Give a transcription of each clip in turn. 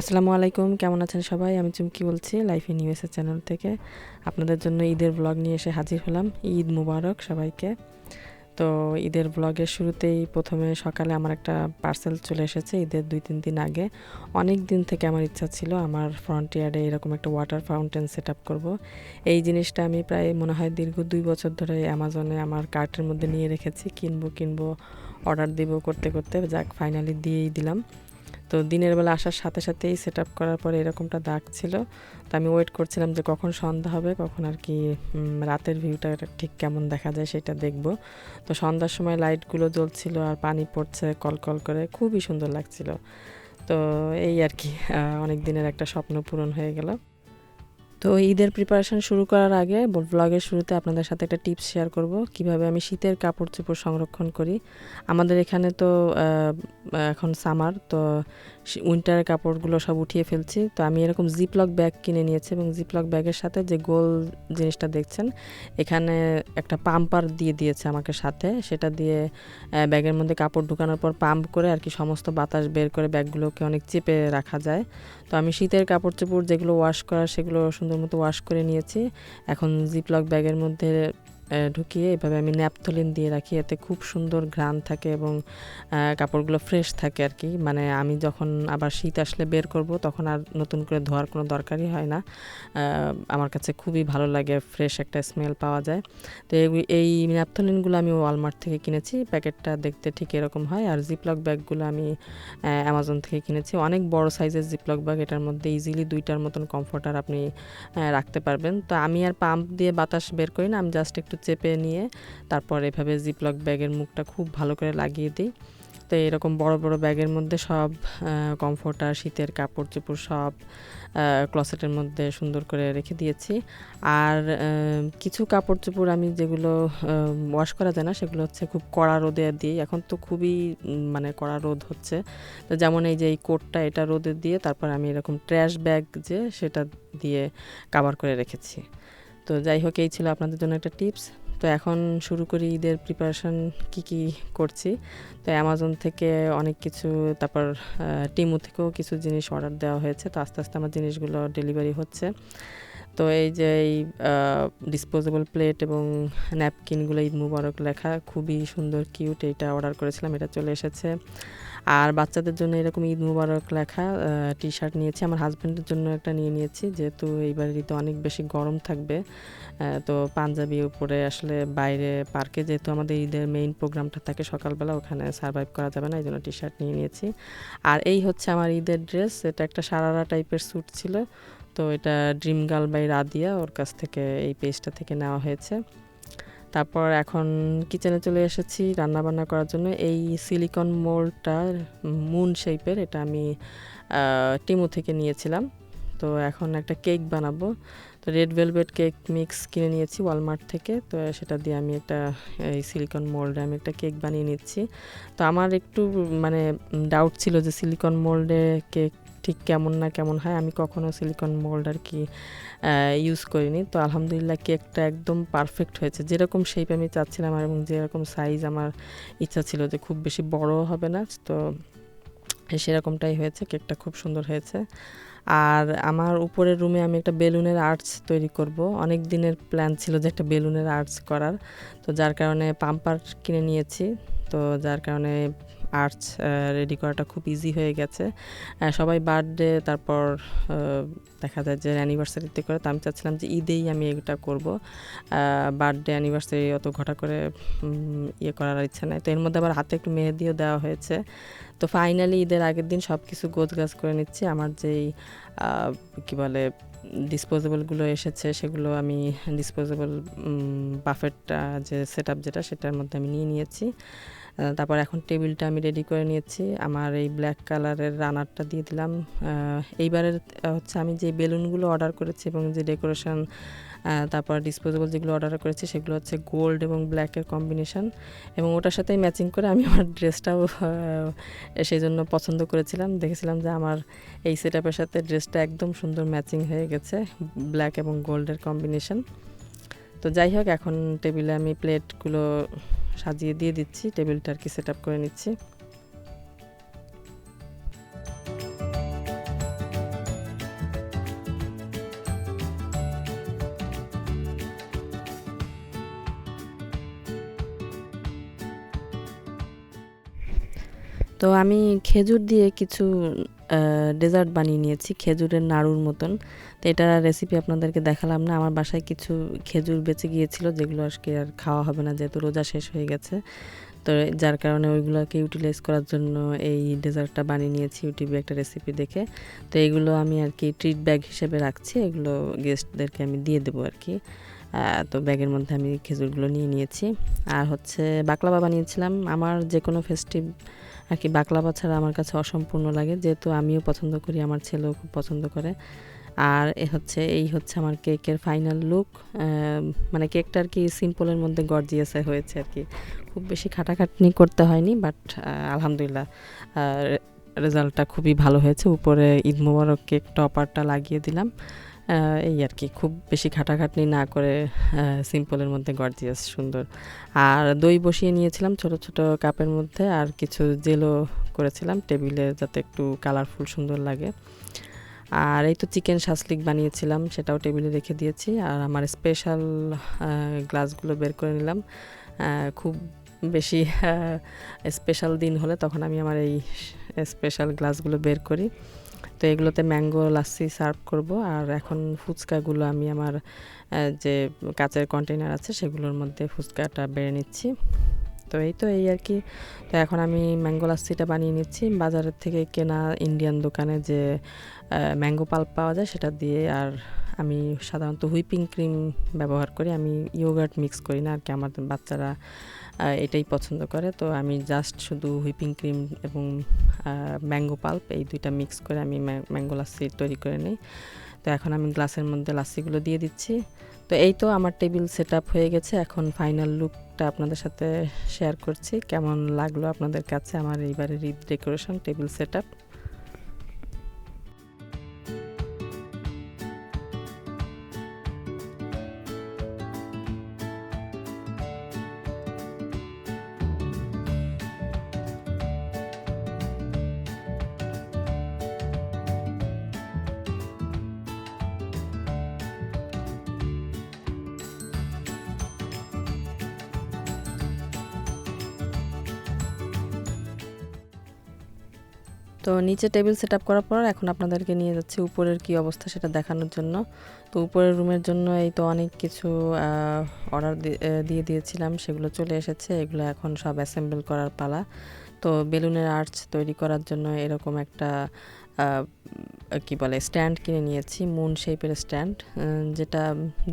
আসসালামু আলাইকুম, কেমন আছেন সবাই? আমি চুমকি বলছি লাইফ ইন ইউএসএ চ্যানেল থেকে। আপনাদের জন্য ঈদের ব্লগ নিয়ে এসে হাজির হলাম। ঈদ মুবারক সবাইকে। তো ঈদের ব্লগের শুরুতেই প্রথমে সকালে আমার একটা পার্সেল চলে এসেছে, ঈদের দুই, তিন দিন আগে। অনেক দিন থেকে আমার ইচ্ছা ছিল আমার ফ্রন্ট ইয়ার্ডে এরকম একটা ওয়াটার ফাউন্টেন সেট আপ করব। এই জিনিসটা আমি প্রায় মনে হয় দীর্ঘ দুই বছর ধরে অ্যামাজনে আমার কার্টের মধ্যে নিয়ে রেখেছি। কিনবো কিনবো অর্ডার দিব করতে করতে, যাক ফাইনালি দিয়েই দিলাম। তো দিনের বেলা আসার সাথে সাথেই সেট আপ করার পরে এরকমটা দাগ ছিল। তো আমি ওয়েট করছিলাম যে কখন সন্ধ্যা হবে, কখন আর কি রাতের ভিউটা ঠিক কেমন দেখা যায় সেটা দেখব। তো সন্ধ্যার সময় লাইটগুলো জ্বলছিল আর পানি পড়ছে কলকল করে, খুবই সুন্দর লাগছিল। তো এই আর কি অনেক দিনের একটা স্বপ্ন পূরণ হয়ে গেল। তো ঈদের প্রিপারেশন শুরু করার আগে ব্লগের শুরুতে আপনাদের সাথে একটা টিপস শেয়ার করব। কীভাবে আমি শীতের কাপড় চোপড় সংরক্ষণ করি। আমাদের এখানে তো এখন সামার তো উইন্টারের কাপড়গুলো সব উঠিয়ে ফেলছি। তো আমি এরকম জিপলক ব্যাগ কিনে নিয়েছি এবং জিপলক ব্যাগের সাথে যে গোল জিনিসটা দেখছেন, এখানে একটা পাম্পার দিয়ে দিয়েছে আমাকে সাথে। সেটা দিয়ে ব্যাগের মধ্যে কাপড় ঢুকানোর পর পাম্প করে আর কি সমস্ত বাতাস বের করে ব্যাগগুলোকে অনেক চেপে রাখা যায়। তো আমি শীতের কাপড় চোপড় যেগুলো ওয়াশ করা, সেগুলো সুন্দর মতো ওয়াশ করে নিয়েছি। এখন জিপলক ব্যাগের মধ্যে ঢুকিয়ে এভাবে আমি ন্যাপথলিন দিয়ে রাখি। এতে খুব সুন্দর ঘ্রাণ থাকে এবং কাপড়গুলো ফ্রেশ থাকে আর কি মানে আমি যখন আবার শীত আসলে বের করব, তখন আর নতুন করে ধোয়ার কোনো দরকারই হয় না। আমার কাছে খুবই ভালো লাগে ফ্রেশ একটা স্মেল পাওয়া যায়। তো এই ন্যাপথলিনগুলো আমি ওয়ালমার্ট থেকে কিনেছি। প্যাকেটটা দেখতে ঠিক এরকম হয়। আর জিপলক ব্যাগগুলো আমি অ্যামাজন থেকে কিনেছি। অনেক বড় সাইজের জিপলক ব্যাগ এটার মধ্যে ইজিলি দুইটার মতন কমফোর্টার আপনি রাখতে পারবেন। তো আমি আর পাম্প দিয়ে বাতাস বের করি না, আমি জাস্ট একটু চেপে নিয়ে তারপর এভাবে জিপলক ব্যাগের মুখটা খুব ভালো করে লাগিয়ে দিই। তো এরকম বড় বড় ব্যাগের মধ্যে সব কমফোর্টার, শীতের কাপড় চোপড় সব ক্লসেটের মধ্যে সুন্দর করে রেখে দিয়েছি। আর কিছু কাপড় চোপড় আমি যেগুলো ওয়াশ করা যায় না সেগুলো হচ্ছে খুব কড়া রোদে দিই। এখন তো খুবই মানে কড়া রোদ হচ্ছে। তো যেমন এই যে এই কোটটা এটা রোদে দিয়ে তারপর আমি এরকম ট্র্যাশ ব্যাগ যে সেটা দিয়ে কাভার করে রেখেছি। তো যাই হোক, এই ছিল আপনাদের জন্য একটা টিপস। তো এখন শুরু করি ঈদের প্রিপারেশন কি কি করছি। তো অ্যামাজন থেকে অনেক কিছু, তারপর টিমু থেকেও কিছু জিনিস অর্ডার দেওয়া হয়েছে। তো আস্তে আস্তে আমার জিনিসগুলো ডেলিভারি হচ্ছে। তো এই যে এই ডিসপোজেবল প্লেট এবং ন্যাপকিনগুলো ঈদ মুবারক লেখা, খুবই সুন্দর কিউট এইটা অর্ডার করেছিলাম, এটা চলে এসেছে। আর বাচ্চাদের জন্য এরকম ঈদ মুবারক লেখা টি শার্ট নিয়েছি। আমার হাজব্যান্ডের জন্য একটা নিয়ে নিয়েছি। যেহেতু এইবার ঈদে অনেক বেশি গরম থাকবে তো পাঞ্জাবি উপরে আসলে বাইরে পার্কে যেহেতু আমাদের ঈদের মেইন প্রোগ্রামটা থাকে, সকালবেলা ওখানে সার্ভাইভ করা যাবে না, এই জন্য টি শার্ট নিয়ে নিয়েছি। আর এই হচ্ছে আমার ঈদের ড্রেস এটা একটা সারারা টাইপের স্যুট ছিল। তো এটা ড্রিম গার্ল বাই রাদিয়া ওর কাছ থেকে এই পেজটা থেকে নেওয়া হয়েছে। তারপর এখন কিচেনে চলে এসেছি রান্না বান্না করার জন্য। এই সিলিকন মোল্ডটা মুন শেপের এটা আমি টিমু থেকে নিয়েছিলাম। তো এখন একটা কেক বানাবো। তো রেড ভেলভেট কেক মিক্স কিনে নিয়েছি ওয়ালমার্ট থেকে। তো সেটা দিয়ে আমি একটা, এই সিলিকন মোল্ডে আমি একটা কেক বানিয়ে নিচ্ছি। তো আমার একটু মানে ডাউট ছিল যে সিলিকন মোল্ডে কেক ঠিক কেমন না কেমন হয়, আমি কখনো সিলিকন মোল্ড আর কি ইউজ করিনি। তো আলহামদুলিল্লাহ কেকটা একদম পারফেক্ট হয়েছে। যেরকম শেপ আমি চাচ্ছিলাম এবং যেরকম সাইজ আমার ইচ্ছা ছিল যে খুব বেশি বড় হবে না, তো সেরকমটাই হয়েছে কেকটা খুব সুন্দর হয়েছে। আর আমার উপরের রুমে আমি একটা বেলুনের আর্টস তৈরি করব। অনেক দিনের প্ল্যান ছিল যে একটা বেলুনের আর্টস করার, তো যার কারণে পাম্পার কিনে নিয়েছি, তো যার কারণে আর্টস রেডি করাটা খুব ইজি হয়ে গেছে। সবাই বার্থডে তারপর দেখা যায় যে অ্যানিভার্সারিতে করে, তো আমি চাচ্ছিলাম যে ঈদেই আমি এটা করব। বার্থডে অ্যানিভার্সারি অত ঘটা করে ইয়ে করার ইচ্ছা নাই। তো এর মধ্যে আবার হাতে একটু মেহেদিও দেওয়া হয়েছে। তো ফাইনালি ঈদের আগের দিন সব কিছু গোছ গাছ করে নিচ্ছি। আমার যেই কি বলে ডিসপোজেবলগুলো এসেছে, সেগুলো আমি ডিসপোজেবল বাফেটটা যে সেট যেটা, সেটার মধ্যে আমি নিয়ে নিয়েছি। তারপর এখন টেবিলটা আমি রেডি করে নিয়েছি। আমার এই ব্ল্যাক কালারের রানারটা দিয়ে দিলাম। এইবারের হচ্ছে আমি যে বেলুনগুলো অর্ডার করেছি এবং যে ডেকোরেশন তারপর ডিসপোজেবল যেগুলো অর্ডার করেছি, সেগুলো হচ্ছে গোল্ড এবং ব্ল্যাকের কম্বিনেশন এবং ওটার সাথেই ম্যাচিং করে আমি আমার ড্রেসটাও সেই জন্য পছন্দ করেছিলাম। দেখেছিলাম যে আমার এই সেট সাথে ড্রেসটা একদম সুন্দর ম্যাচিং হয়ে গেছে ব্ল্যাক এবং গোল্ডের কম্বিনেশন তো যাই হোক, এখন টেবিলে আমি প্লেটগুলো সাজিয়ে দিয়ে দিচ্ছি টেবিলটা আর কি সেট করে নিচ্ছি। তো আমি খেজুর দিয়ে কিছু ডেজার্ট বানিয়ে নিয়েছি, খেজুরের নাড়ুর মতন। তো এটা রেসিপি আপনাদেরকে দেখালাম না, আমার বাসায় কিছু খেজুর বেঁচে গিয়েছিল, যেগুলো আজকে আর খাওয়া হবে না, যেহেতু রোজা শেষ হয়ে গেছে। তো যার কারণে ওইগুলোকে ইউটিলাইজ করার জন্য এই ডেজার্টটা বানিয়ে নিয়েছি, ইউটিউবে একটা রেসিপি দেখে। তো এইগুলো আমি আর কি ট্রিট ব্যাগ হিসেবে রাখছি, এগুলো গেস্টদেরকে আমি দিয়ে দেবো আর কি। তো ব্যাগের মধ্যে আমি খেজুরগুলো নিয়ে নিয়েছি। আর হচ্ছে, বাকলাবা বানিয়েছিলাম। আমার যে কোনো ফেস্টিভ আর কি বাকলাবা ছাড়া আমার কাছে অসম্পূর্ণ লাগে। যেহেতু আমিও পছন্দ করি, আমার ছেলেও খুব পছন্দ করে। আর এ হচ্ছে, এই হচ্ছে আমার কেকের ফাইনাল লুক মানে কেকটা আর কি সিম্পলের মধ্যে গর্জিয়াসে হয়েছে আর কি। খুব বেশি খাটাখাটনি করতে হয়নি বাট আলহামদুলিল্লাহ রেজাল্টটা খুবই ভালো হয়েছে। উপরে ঈদ মোবারক কেক টপারটা লাগিয়ে দিলাম। এই আর কি, খুব বেশি খাটাখাটনি না করে সিম্পলের মধ্যে গর্জিয়াস, সুন্দর। আর দই বসিয়ে নিয়েছিলাম ছোট ছোট কাপের মধ্যে, আর কিছু জেলো করেছিলাম টেবিলে যাতে একটু কালারফুল, সুন্দর লাগে। আর এই তো চিকেন শাসলিক বানিয়েছিলাম, সেটাও টেবিলে রেখে দিয়েছি। আর আমার স্পেশাল গ্লাসগুলো বের করে নিলাম। খুব বেশি স্পেশাল দিন হলে তখন আমি আমার এই স্পেশাল গ্লাসগুলো বের করি। তো এগুলোতে ম্যাঙ্গো লাস্সি সার্ভ করব। আর এখন ফুচকাগুলো আমি আমার যে কাচের কন্টেনার আছে সেগুলোর মধ্যে ফুচকাটা বেড়ে নিচ্ছি। তো এই তো এই আর কি। তো এখন আমি ম্যাঙ্গো লাস্সিটা বানিয়ে নিচ্ছি। বাজারের থেকে কেনা ইন্ডিয়ান দোকানে যে ম্যাঙ্গো পাল্প পাওয়া যায় সেটা দিয়ে আর আমি সাধারণত হুইপিং ক্রিম ব্যবহার করি। আমি ইয়োগার্ট মিক্স করি না আর কি। আমাদের বাচ্চারা এটাই পছন্দ করে। তো আমি জাস্ট শুধু হুইপিং ক্রিম এবং ম্যাঙ্গো পাল্প এই দুইটা মিক্স করে আমি ম্যাঙ্গো লাস্সি তৈরি করে নিই। তো এখন আমি গ্লাসের মধ্যে লাস্সিগুলো দিয়ে দিচ্ছি। তো এই তো আমার টেবিল সেট হয়ে গেছে। এখন ফাইনাল লুকটা আপনাদের সাথে শেয়ার করছি। কেমন লাগল আপনাদের কাছে আমার এইবারের ঈদ ডেকোরেশন, টেবিল সেট তো নিচে টেবিল সেট আপ করার পর এখন আপনাদেরকে নিয়ে যাচ্ছি উপরের কি অবস্থা সেটা দেখানোর জন্য। তো উপরের রুমের জন্য এই তো অনেক কিছু অর্ডার দিয়ে দিয়েছিলাম, সেগুলো চলে এসেছে, এগুলো এখন সব অ্যাসেম্বল করার পালা। তো বেলুনের আর্চ তৈরি করার জন্য এরকম একটা কি বলে স্ট্যান্ড কিনে নিয়েছি মুন শেপের স্ট্যান্ড যেটা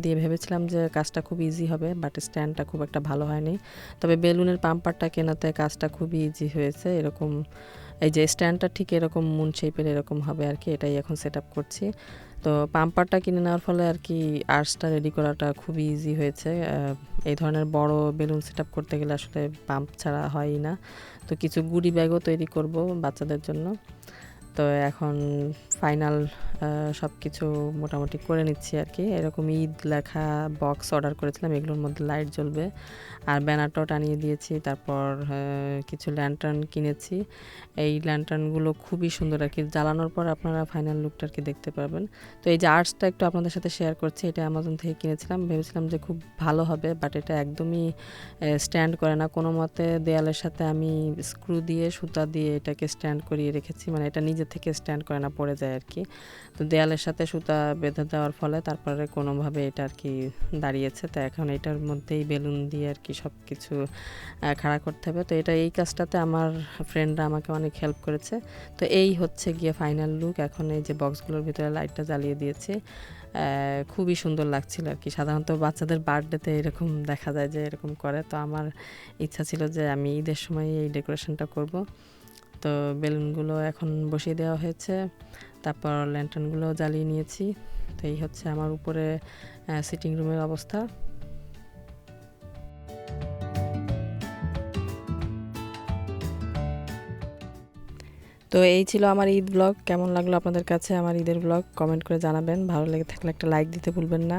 দিয়ে ভেবেছিলাম যে কাজটা খুব ইজি হবে বাট স্ট্যান্ডটা খুব একটা ভালো হয়নি। তবে বেলুনের পাম্পারটা কেনাতে কাজটা খুবই ইজি হয়েছে, এরকম এই যে স্ট্যান্ডটা ঠিক এরকম মুন শেপের এরকম হবে আর কি এটাই এখন সেট করছি। তো পাম্পারটা কিনে নেওয়ার ফলে আর কি আর্টসটা রেডি করাটা খুবই ইজি হয়েছে। এই ধরনের বড় বেলুন সেট করতে গেলে আসলে পাম্প ছাড়া হয়ই না। তো কিছু গুডি ব্যাগও তৈরি করব বাচ্চাদের জন্য। তো এখন ফাইনাল সব কিছু মোটামুটি করে নিচ্ছি আর কি। এরকম ঈদ লেখা বক্স অর্ডার করেছিলাম, এগুলোর মধ্যে লাইট জ্বলবে। আর ব্যানারটাও টানিয়ে দিয়েছি, তারপর কিছু ল্যান্টার্ন কিনেছি। এই ল্যান্টার্নগুলো খুবই সুন্দর আর কি। জ্বালানোর পর আপনারা ফাইনাল লুকটা আর কি দেখতে পারবেন। তো এই যে আর্টসটা একটু আপনাদের সাথে শেয়ার করছি, এটা অ্যামাজন থেকে কিনেছিলাম। ভেবেছিলাম যে খুব ভালো হবে বাট এটা একদমই স্ট্যান্ড করে না। কোনো মতে দেয়ালের সাথে আমি স্ক্রু দিয়ে, সুতা দিয়ে এটাকে স্ট্যান্ড করিয়ে রেখেছি। মানে এটা নিজে থেকে স্ট্যান্ড করে না, পড়ে যায় আর কি তো দেয়ালের সাথে সুতা বেঁধে দেওয়ার ফলে তারপরে কোনোভাবে এটা আর কি দাঁড়িয়েছে। তো এখন এটার মধ্যেই বেলুন দিয়ে আর কি সব কিছু খাড়া করতে হবে। তো এটা, এই কাজটাতে আমার ফ্রেন্ডরা আমাকে অনেক হেল্প করেছে। তো এই হচ্ছে গিয়ে ফাইনাল লুক এখন এই যে বক্সগুলোর ভিতরে লাইটটা জ্বালিয়ে দিয়েছি। খুবই সুন্দর লাগছিল আর কি সাধারণত বাচ্চাদের বার্থডেতে এরকম দেখা যায় যে এরকম করে। তো আমার ইচ্ছা ছিল যে আমি ঈদের সময় এই ডেকোরেশনটা করব। তো বেলুনগুলো এখন বসিয়ে দেওয়া হয়েছে। তারপর ল্যান্টার্নগুলো জ্বালিয়ে নিয়েছি। তো এই হচ্ছে আমার উপরে সিটিং রুমের অবস্থা। তো এই ছিল আমার ঈদ ব্লগ কেমন লাগল আপনাদের কাছে আমার ঈদের ব্লগ কমেন্ট করে জানাবেন। ভালো লেগে থাকলে একটা লাইক দিতে ভুলবেন না।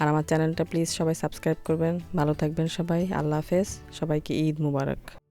আর আমার চ্যানেলটা প্লিজ সবাই সাবস্ক্রাইব করবেন। ভালো থাকবেন সবাই। আল্লাহ হাফেজ। সবাইকে ঈদ মুবারক।